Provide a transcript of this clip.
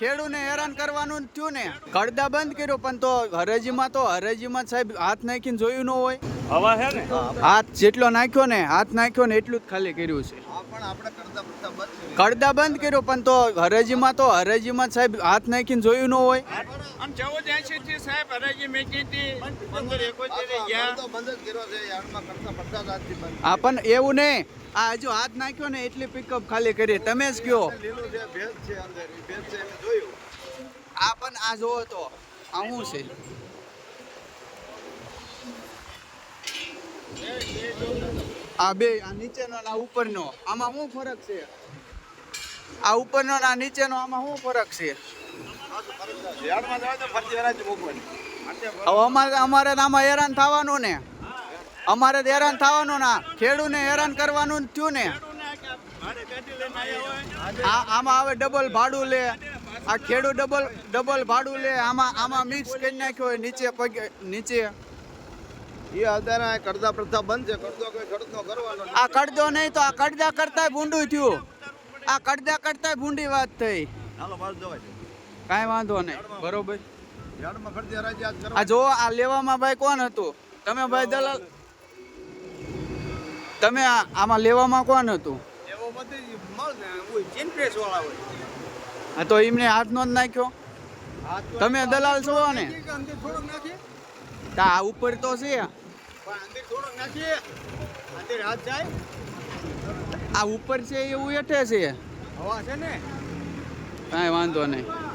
ખેડૂને હેરાન કરવાનું થયું ને. કડદા બંધ કર્યો, પણ તો હરાજીમાં તો હરાજીમાં સાહેબ હાથ નાખીને જોયું ન હોય. હવા છે ને? હાથ જેટલો નાખ્યો ને હાથ નાખ્યો ને એટલું જ ખાલી કર્યું છે. આ પણ આપણે કરતા કરતા બંધ છે. કડદા બંધ કર્યો પણ તો હરાજીમાં તો હરાજીમાં સાહેબ હાથ નાખીને જોયું ન હોય. આમ ચૌદ એસી થી સાહેબ હરાજી મેકી હતી. પંદર આ એકોતેર તો ગયા. તો બંધ જ કર્યો છે યાર્ડમાં કરતા બધા જ આજથી બંધ. આ પણ એવું નહીં. આ હજુ હાથ નાખ્યો ને એટલી પિકઅપ ખાલી કરી. તમે જ કયો લીલું છે ભેજ છે અંદર ઈ ભેજ છે એમ જોયું. આ પણ આ જોવો તો આ શું છે? આ બે, આ નીચેનો આ ઉપરનો. આમાં શું ફરક છે? આ ઉપરનો આ નીચેનો, આમાં શું ફરક છે? હવે અમારે અમારે આમાં હેરાન થવાનું ને. અમારે હેરાન થવાનું ના ખેડૂને હેરાન કરવાનું થયું ને. આમાં હવે ડબલ ભાડું લે. આ ખેડૂત ડબલ ડબલ ભાડું લે. આમાં આમાં મિક્સ કરી નાખ્યો હોય, નીચે પગે નીચે. એ અત્યારે આ કરતા પ્રથા બંધ છે. કરતો કોઈ ખર્ચનો કરવાનો આ કડદો નહીં તો આ કડદા કરતાય ભૂંડું થયું. આ કડદા કરતાય ભૂંડી વાત થઈ. હાલો બસ જવાય કાંઈ વાંધો નહીં. બરોબર. આ જો આ લેવામાં ભાઈ કોણ હતું? તમે ભાઈ દલાલ તમે આમાં લેવામાં કોણ હતું? ને આ તો એમને હાથનો જ નાખ્યો. તમે દલાલ છો ને? તા આ ઉપર તો છે. પણ અંદર થોડો નાખીએ. અંદર હાથ જાય. આ ઉપર છે એવું હેઠે છે. હવા છે ને? કાંઈ વાંધો નહીં.